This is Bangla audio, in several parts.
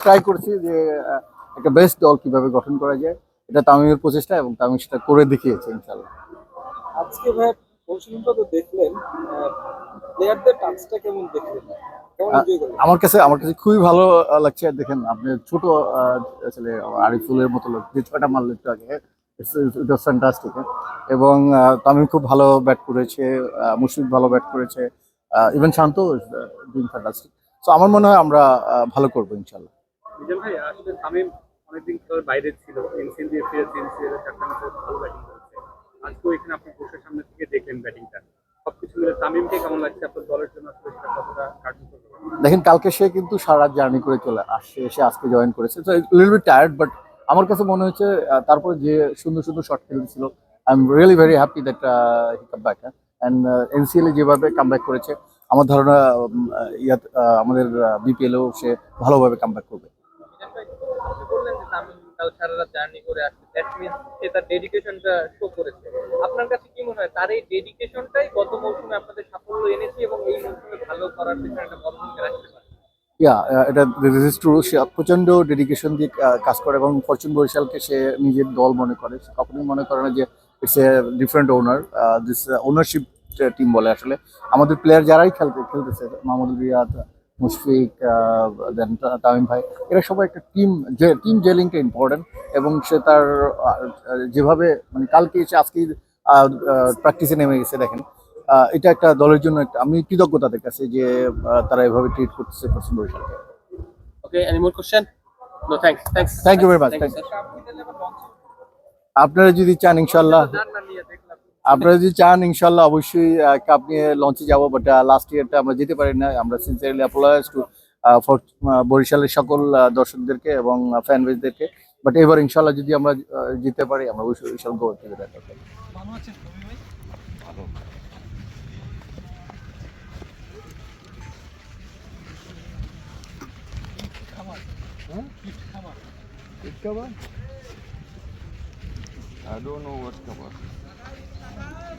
ট্রাই করছি যে একটা বেস্ট দল কীভাবে গঠন করা যায়। এটা তামিমের প্রচেষ্টা এবং তামিম সেটা করে দেখিয়েছে ইনশাল্লাহ আজকে ভাই অনুশীলনটা তো দেখলেন প্লেয়ারদের টাচটা কেমন দেখলেন? কেমন এনজয় করলেন? আমার কাছে আমার কাছে খুবই ভালো লাগছে। দেখেন আপনি ছোট ছেলে আরিফুলের মতো লোক যে ছয়টা মারলো একটু আগে ফ্যান্টাস্টিক এবং তামিম খুব ভালো ব্যাট করেছে মুশফিক ভালো ব্যাট করেছে ইভেন শান্ত ফ্যান্টাস্টিক তো আমার মনে হয় আমরা ভালো করব ইনশাল্লাহ মিজান ভাই আসলে তামিম অনেকদিন খেলার বাইরে ছিল। এনসিএল দিয়ে ফিরেছে এনসিএল চারটা ম্যাচে ভালো ব্যাটিং করেছে। আজকেও এখানে আপনি বসে সামনে থেকে দেখলেন ব্যাটিংটা সবকিছু মিলে তামিমকে কেমন লাগছে আপনার দলের জন্য? আসলে সেটা কতটা কার্যকর দেখেন কালকে সে কিন্তু সারা জার্নি করে চলে আসছে এসে আজকে জয়েন করেছে। তো লিটল বিট টায়ার্ড বাট আমার কাছে মনে আহ, তারপর যে সুন্দর সুন্দর শট খেলছিল I am really very happy that he come back and NCL এ যেভাবে কাম ব্যাক করেছে আমার ধারণা আহ, আমাদের বিপিএলও সে ভালোভাবে কাম ব্যাক করবে। আপনি বললেন যে তামিম কাল সারা রাত জার্নি করে আসছে। দ্যাট মিনস সে তার ডেডিকেশনটা শো করেছে। আপনার কাছে কি মনে হয়, তার এই ডেডিকেশনটাই গত মৌসুমে আপনাদের সাফল্য এনেছে এবং এই মৌসুমে ভালো করার পেছনে একটা বড় ভূমিকা রাখতে পারে? ইয়া এটা দিস ইজ ট্রু সে প্রচণ্ড ডেডিকেশন দিয়ে কাজ করে এবং ফরচুন বরিশালকে সে নিজের দল মনে করে। সে কখনোই মনে করে না যে it's a different owner this ownership team বলে আসলে। আমাদের প্লেয়ার যারাই খেলতে, খেলতেছে, মাহমুদুল রিয়াদ মুশফিক দেন তামিম ভাই এরা সবাই একটা টিম যে টিম জেলিংটা ইম্পর্টেন্ট এবং সে তার যেভাবে মানে কালকে এসে আজকেই প্র্যাকটিসে নেমে গেছে দেখেন। আহ, এটা একটা দলের জন্য একটা আমি কৃতজ্ঞ তাদের কাছে যে তারা এভাবে ট্রিট করতেছে fortune বরিশালকে। Okay any more question no thanks thanks thank you very much আপনারা যদি চান ইনশাল্লাহ আপনারা যদি চান ইনশাল্লাহ অবশ্যই কাপ নিয়ে লঞ্চে যাব বাট লাস্ট ইয়ারটা আমরা যেতে পারি না। আমরা সিনসিয়ারলি অ্যাপোলাইজ টু বরিশালের সকল দর্শকদেরকে এবং ফ্যান বেসদেরকে বাট এবার ইনশাল্লাহ যদি আমরা জিততে পারি আমরা অবশ্যই বিশাল গোল থেকে দেখা নাবি ভাই? আসসালামু আলাইকুম Is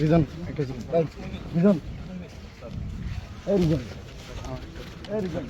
রিজন একটা রিজন এই রিজন এই রিজন